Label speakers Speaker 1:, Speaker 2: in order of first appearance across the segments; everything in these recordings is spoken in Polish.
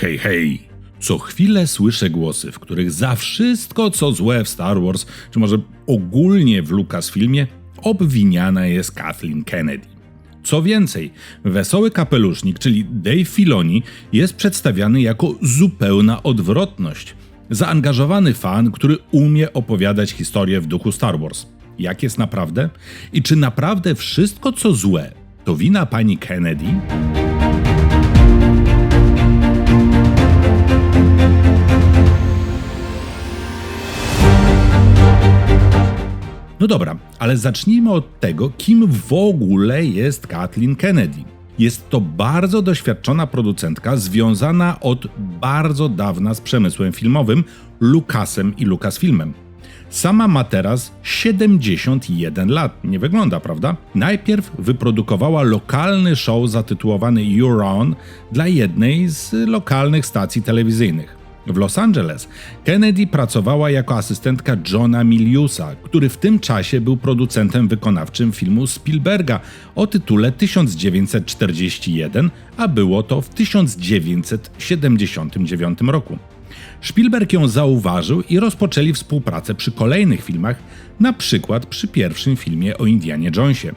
Speaker 1: Hej, hej! Co chwilę słyszę głosy, w których za wszystko, co złe w Star Wars, czy może ogólnie w Lucasfilmie, obwiniana jest Kathleen Kennedy. Co więcej, wesoły kapelusznik, czyli Dave Filoni, jest przedstawiany jako zupełna odwrotność. Zaangażowany fan, który umie opowiadać historię w duchu Star Wars. Jak jest naprawdę? I czy naprawdę wszystko, co złe, to wina pani Kennedy? No dobra, ale zacznijmy od tego, kim w ogóle jest Kathleen Kennedy. Jest to bardzo doświadczona producentka związana od bardzo dawna z przemysłem filmowym, Lucasem i Lucasfilmem. Sama ma teraz 71 lat. Nie wygląda, prawda? Najpierw wyprodukowała lokalny show zatytułowany You're On dla jednej z lokalnych stacji telewizyjnych. W Los Angeles Kennedy pracowała jako asystentka Johna Miliusa, który w tym czasie był producentem wykonawczym filmu Spielberga o tytule 1941, a było to w 1979 roku. Spielberg ją zauważył i rozpoczęli współpracę przy kolejnych filmach, na przykład przy pierwszym filmie o Indianie Jonesie.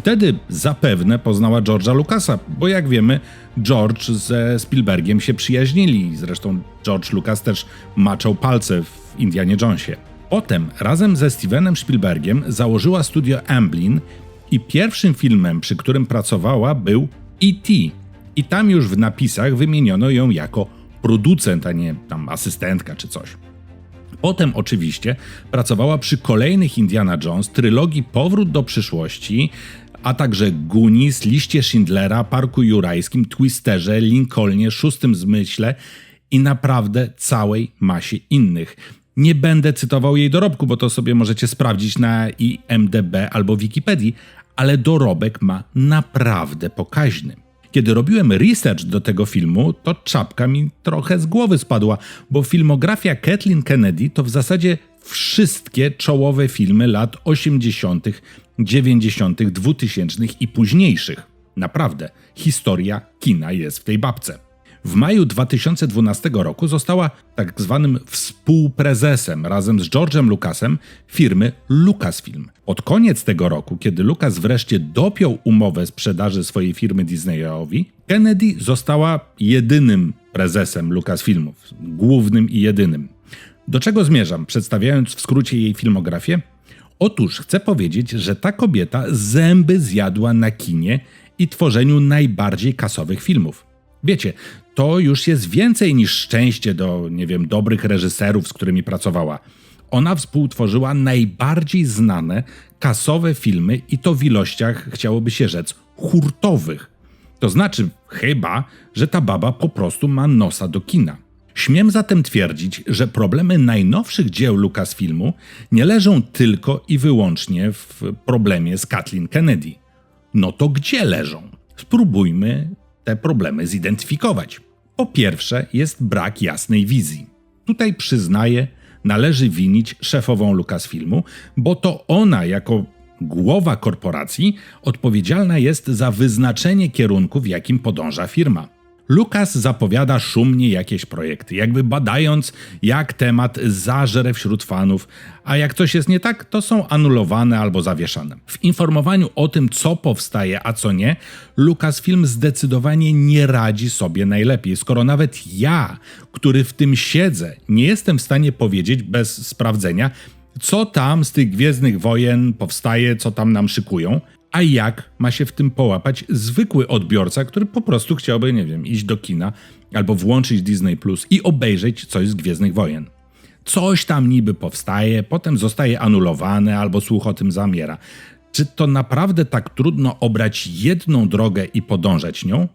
Speaker 1: Wtedy zapewne poznała George'a Lucasa, bo jak wiemy, George ze Spielbergiem się przyjaźnili. Zresztą George Lucas też maczał palce w Indianie Jonesie. Potem razem ze Stevenem Spielbergiem założyła studio Amblin i pierwszym filmem, przy którym pracowała, był E.T. I tam już w napisach wymieniono ją jako producent, a nie tam asystentka czy coś. Potem oczywiście pracowała przy kolejnych Indiana Jones, trylogii Powrót do przyszłości, a także Goonies, Liście Schindlera, Parku Jurajskim, Twisterze, Lincolnie, Szóstym Zmyśle i naprawdę całej masie innych. Nie będę cytował jej dorobku, bo to sobie możecie sprawdzić na IMDB albo Wikipedii, ale dorobek ma naprawdę pokaźny. Kiedy robiłem research do tego filmu, to czapka mi trochę z głowy spadła, bo filmografia Kathleen Kennedy to w zasadzie wszystkie czołowe filmy lat 80., 90., 2000 i późniejszych. Naprawdę, historia kina jest w tej babce. W maju 2012 roku została tak zwanym współprezesem razem z George'em Lucasem firmy Lucasfilm. Pod koniec tego roku, kiedy Lucas wreszcie dopiął umowę sprzedaży swojej firmy Disneyowi, Kennedy została jedynym prezesem Lucasfilmów, głównym i jedynym. Do czego zmierzam, przedstawiając w skrócie jej filmografię? Otóż chcę powiedzieć, że ta kobieta zęby zjadła na kinie i tworzeniu najbardziej kasowych filmów. Wiecie, to już jest więcej niż szczęście do, nie wiem, dobrych reżyserów, z którymi pracowała. Ona współtworzyła najbardziej znane kasowe filmy i to w ilościach, chciałoby się rzec, hurtowych. To znaczy, chyba, że ta baba po prostu ma nosa do kina. Śmiem zatem twierdzić, że problemy najnowszych dzieł Lucasfilmu nie leżą tylko i wyłącznie w problemie z Kathleen Kennedy. No to gdzie leżą? Spróbujmy te problemy zidentyfikować. Po pierwsze, jest brak jasnej wizji. Tutaj przyznaję, należy winić szefową Lucasfilmu, bo to ona, jako głowa korporacji, odpowiedzialna jest za wyznaczenie kierunku, w jakim podąża firma. Lukas zapowiada szumnie jakieś projekty, jakby badając, jak temat zażre wśród fanów, a jak coś jest nie tak, to są anulowane albo zawieszane. W informowaniu o tym, co powstaje, a co nie, Lucasfilm zdecydowanie nie radzi sobie najlepiej, skoro nawet ja, który w tym siedzę, nie jestem w stanie powiedzieć bez sprawdzenia, co tam z tych Gwiezdnych Wojen powstaje, co tam nam szykują, a jak ma się w tym połapać zwykły odbiorca, który po prostu chciałby, nie wiem, iść do kina albo włączyć Disney Plus i obejrzeć coś z Gwiezdnych Wojen. Coś tam niby powstaje, potem zostaje anulowane albo słuch o tym zamiera. Czy to naprawdę tak trudno obrać jedną drogę i podążać nią?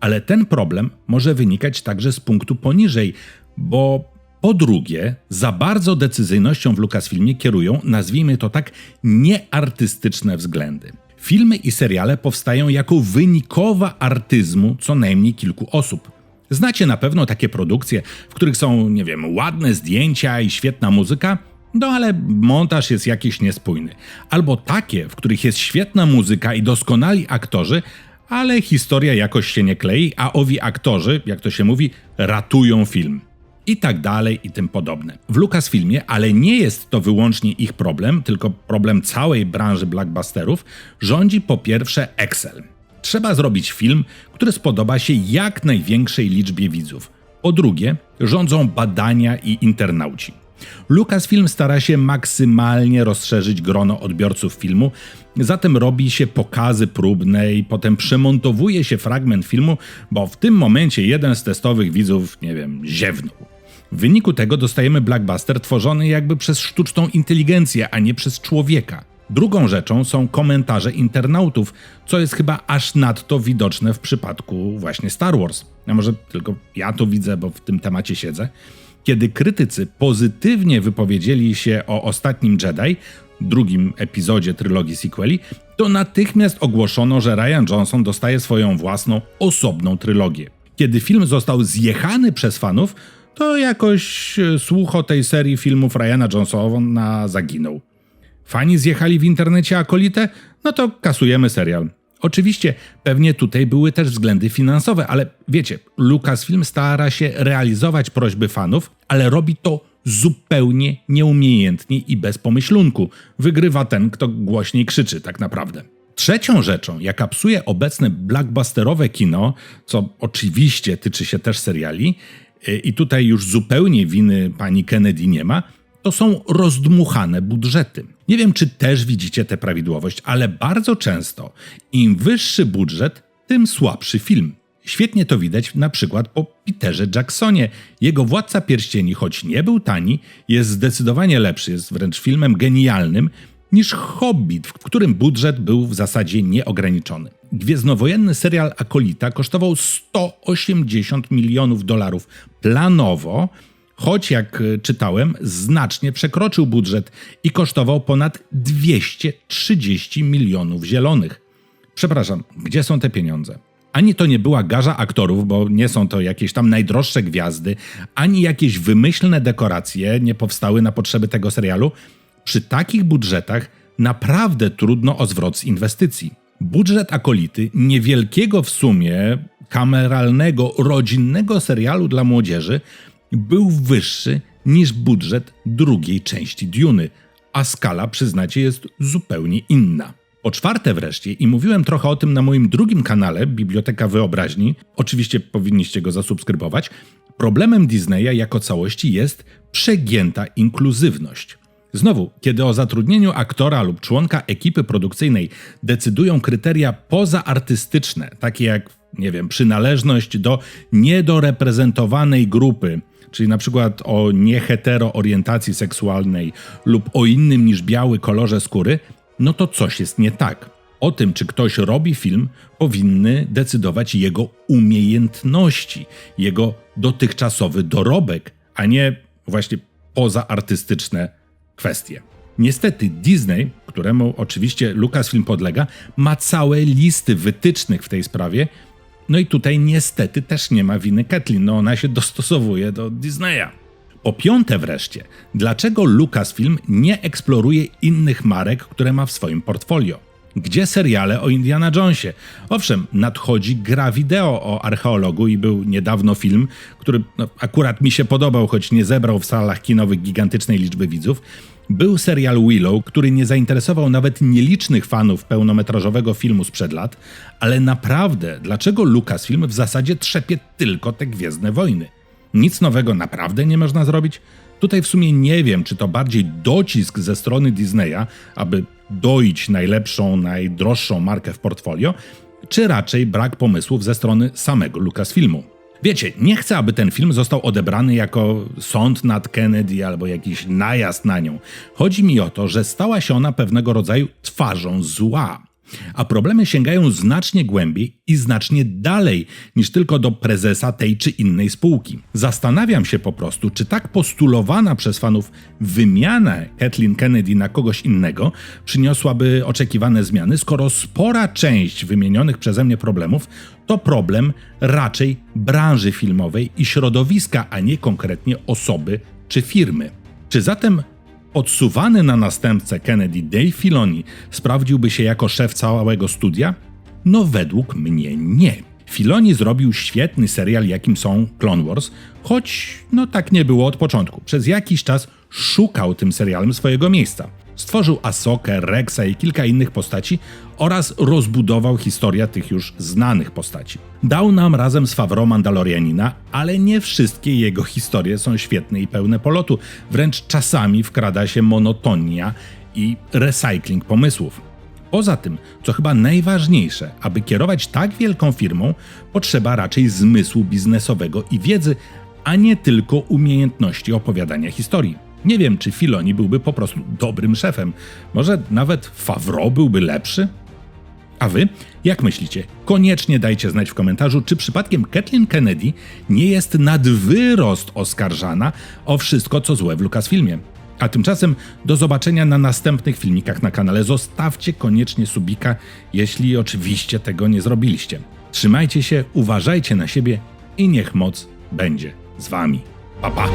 Speaker 1: Ale ten problem może wynikać także z punktu poniżej, bo po drugie, za bardzo decyzyjnością w Lucasfilmie kierują, nazwijmy to tak, nieartystyczne względy. Filmy i seriale powstają jako wynikowa artyzmu co najmniej kilku osób. Znacie na pewno takie produkcje, w których są, nie wiem, ładne zdjęcia i świetna muzyka, no ale montaż jest jakiś niespójny. Albo takie, w których jest świetna muzyka i doskonali aktorzy, ale historia jakoś się nie klei, a owi aktorzy, jak to się mówi, ratują film. I tak dalej, i tym podobne. W Lucasfilmie, ale nie jest to wyłącznie ich problem, tylko problem całej branży blockbusterów, rządzi po pierwsze Excel. Trzeba zrobić film, który spodoba się jak największej liczbie widzów. Po drugie, rządzą badania i internauci. Lucasfilm stara się maksymalnie rozszerzyć grono odbiorców filmu, zatem robi się pokazy próbne i potem przemontowuje się fragment filmu, bo w tym momencie jeden z testowych widzów, nie wiem, ziewnął. W wyniku tego dostajemy blockbuster tworzony jakby przez sztuczną inteligencję, a nie przez człowieka. Drugą rzeczą są komentarze internautów, co jest chyba aż nadto widoczne w przypadku właśnie Star Wars. A może tylko ja to widzę, bo w tym temacie siedzę. Kiedy krytycy pozytywnie wypowiedzieli się o ostatnim Jedi, drugim epizodzie trylogii sequeli, to natychmiast ogłoszono, że Ryan Johnson dostaje swoją własną, osobną trylogię. Kiedy film został zjechany przez fanów, to jakoś e, słuch o tej serii filmów Ryana Johnsona zaginął. Fani zjechali w internecie akolitę? No to kasujemy serial. Oczywiście, pewnie tutaj były też względy finansowe, ale wiecie, Lucasfilm stara się realizować prośby fanów, ale robi to zupełnie nieumiejętnie i bez pomyślunku. Wygrywa ten, kto głośniej krzyczy, tak naprawdę. Trzecią rzeczą, jaka psuje obecne blockbusterowe kino, co oczywiście tyczy się też seriali, i tutaj już zupełnie winy pani Kennedy nie ma, to są rozdmuchane budżety. Nie wiem, czy też widzicie tę prawidłowość, ale bardzo często im wyższy budżet, tym słabszy film. Świetnie to widać na przykład po Peterze Jacksonie. Jego Władca Pierścieni, choć nie był tani, jest zdecydowanie lepszy, jest wręcz filmem genialnym niż Hobbit, w którym budżet był w zasadzie nieograniczony. Gwiezdnowojenny serial Akolita kosztował 180 milionów dolarów planowo, choć jak e, czytałem, znacznie przekroczył budżet i kosztował ponad 230 milionów zielonych. Przepraszam, gdzie są te pieniądze? Ani to nie była garza aktorów, bo nie są to jakieś tam najdroższe gwiazdy, ani jakieś wymyślne dekoracje nie powstały na potrzeby tego serialu. Przy takich budżetach naprawdę trudno o zwrot z inwestycji. Budżet akolity, niewielkiego w sumie, kameralnego, rodzinnego serialu dla młodzieży, był wyższy niż budżet drugiej części Duny, a skala, przyznacie, jest zupełnie inna. Po czwarte wreszcie, i mówiłem trochę o tym na moim drugim kanale, Biblioteka Wyobraźni, oczywiście powinniście go zasubskrybować, problemem Disneya jako całości jest przegięta inkluzywność. Znowu, kiedy o zatrudnieniu aktora lub członka ekipy produkcyjnej decydują kryteria pozaartystyczne, takie jak, nie wiem, przynależność do niedoreprezentowanej grupy, czyli na przykład o niehetero orientacji seksualnej lub o innym niż biały kolorze skóry, no to coś jest nie tak. O tym, czy ktoś robi film, powinny decydować jego umiejętności, jego dotychczasowy dorobek, a nie właśnie pozaartystyczne kwestie. Niestety Disney, któremu oczywiście Lucasfilm podlega, ma całe listy wytycznych w tej sprawie, no i tutaj niestety też nie ma winy Kathleen, no ona się dostosowuje do Disneya. Po piąte wreszcie, dlaczego Lucasfilm nie eksploruje innych marek, które ma w swoim portfolio? Gdzie seriale o Indiana Jonesie? Owszem, nadchodzi gra wideo o archeologu i był niedawno film, który no, akurat mi się podobał, choć nie zebrał w salach kinowych gigantycznej liczby widzów. Był serial Willow, który nie zainteresował nawet nielicznych fanów pełnometrażowego filmu sprzed lat, ale naprawdę, dlaczego Lucasfilm w zasadzie trzepie tylko te Gwiezdne Wojny? Nic nowego naprawdę nie można zrobić? Tutaj w sumie nie wiem, czy to bardziej docisk ze strony Disneya, aby doić najlepszą, najdroższą markę w portfolio, czy raczej brak pomysłów ze strony samego Lucasfilmu. Wiecie, nie chcę, aby ten film został odebrany jako sąd nad Kennedy albo jakiś najazd na nią. Chodzi mi o to, że stała się ona pewnego rodzaju twarzą zła. A problemy sięgają znacznie głębiej i znacznie dalej niż tylko do prezesa tej czy innej spółki. Zastanawiam się po prostu, czy tak postulowana przez fanów wymiana Kathleen Kennedy na kogoś innego przyniosłaby oczekiwane zmiany, skoro spora część wymienionych przeze mnie problemów to problem raczej branży filmowej i środowiska, a nie konkretnie osoby czy firmy. Czy zatem Odsuwany na następcę Kennedy Dave Filoni sprawdziłby się jako szef całego studia? No według mnie nie. Filoni zrobił świetny serial, jakim są Clone Wars, choć no tak nie było od początku. Przez jakiś czas szukał tym serialem swojego miejsca. Stworzył Asokę, Rexa i kilka innych postaci oraz rozbudował historię tych już znanych postaci. Dał nam razem z Favreau Mandalorianina, ale nie wszystkie jego historie są świetne i pełne polotu. Wręcz czasami wkrada się monotonia i recycling pomysłów. Poza tym, co chyba najważniejsze, aby kierować tak wielką firmą, potrzeba raczej zmysłu biznesowego i wiedzy, a nie tylko umiejętności opowiadania historii. Nie wiem, czy Filoni byłby po prostu dobrym szefem. Może nawet Favreau byłby lepszy? A wy, jak myślicie? Koniecznie dajcie znać w komentarzu, czy przypadkiem Kathleen Kennedy nie jest nad wyrost oskarżana o wszystko, co złe w Lucasfilmie. A tymczasem do zobaczenia na następnych filmikach na kanale. Zostawcie koniecznie subika, jeśli oczywiście tego nie zrobiliście. Trzymajcie się, uważajcie na siebie i niech moc będzie z wami. Pa pa!